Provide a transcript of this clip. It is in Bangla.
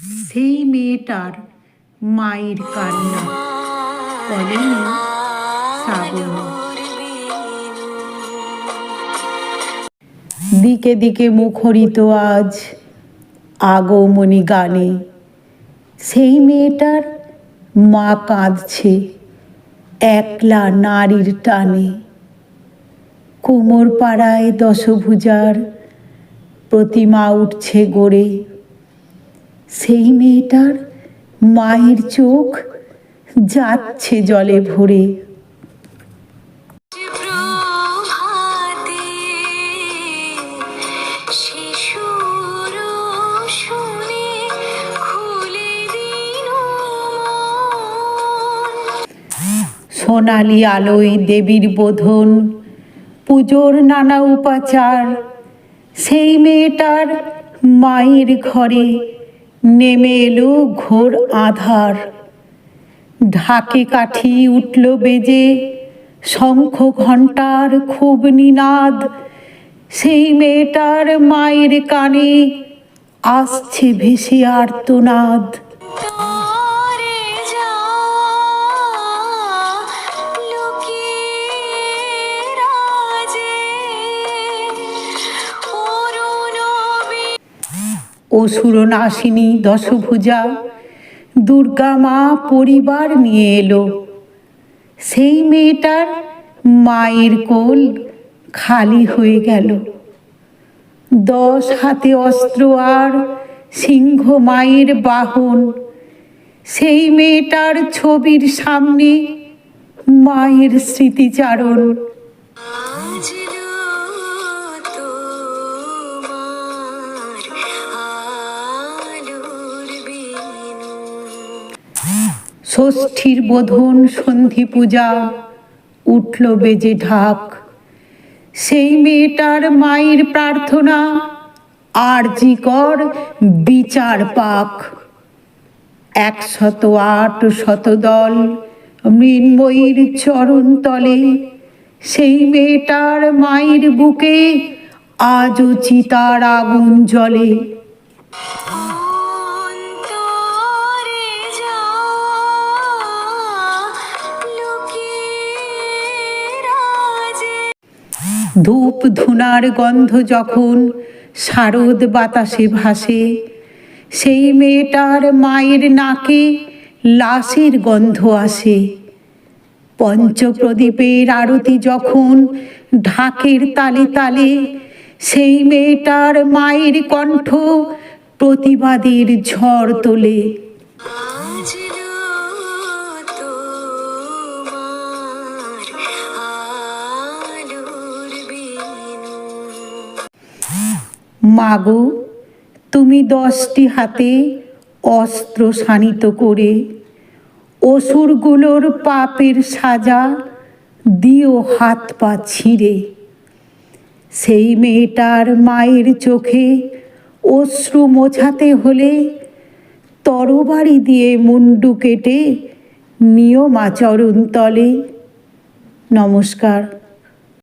সেই মেয়েটার মায়ের কান্না বলেনি শ্রাবণ। দিকে দিকে মুখরিত আজ আগমনী গানে। সেই মেয়েটার মা কাঁদছে একলা নারীর টানে। কোমর পাড়ায় দশভুজার প্রতিমা উঠছে গড়ে। সেই মেয়েটার মায়ের চোখ যাচ্ছে জলে ভরে। সোনালি আলোয় দেবীর বোধন পুজোর নানা উপাচার সেই মেয়েটার মায়ের ঘরে নেমে এলো ঘোর আধার। ঢাকে কাঠি উঠল বেজে, শঙ্খ ঘণ্টার খুব নিনাদ। সেই মেয়েটার মায়ের কানে আসছে ভেসে আর্তনাদ। অসুরনাশিনী দশভুজা, দুর্গা মা পরিবার নিয়ে এলো। সেই মেয়েটার মায়ের কোল খালি হয়ে গেল। দশ হাতে অস্ত্র আর সিংহ মায়ের বাহন। সেই মেয়েটার ছবির সামনে মায়ের স্মৃতিচারণ। ষষ্ঠীর বোধন সন্ধি পূজা উঠল বেজে ঢাক। সেই মেয়েটার মায়ের প্রার্থনা, আরজি কর বিচার পাক। একশত আট শতদল মৃন্ময়ীর চরণ তলে, সেই মেয়েটার মায়ের বুকে আজও চিতার আগুন জ্বলে। ধূপ ধুনার গন্ধ যখন শারদ বাতাসে ভাসে, সেই মেয়েটার মায়ের নাকে লাশের গন্ধ আসে। পঞ্চপ্রদীপের আরতি যখন ঢাকের তালে তালে, সেই মেয়েটার মায়ের কণ্ঠ প্রতিবাদের ঝড় তোলে। মাগো, তুমি দশটি হাতে অস্ত্র শানিত করে অসুরগুলোর পাপের সাজা দিও হাত পা ছিঁড়ে। সেই মেয়েটার মায়ের চোখে অশ্রু মোছাতে হলে তরবারি দিয়ে মুন্ডু কেটে নিয়ম আচরণ তলে। নমস্কার।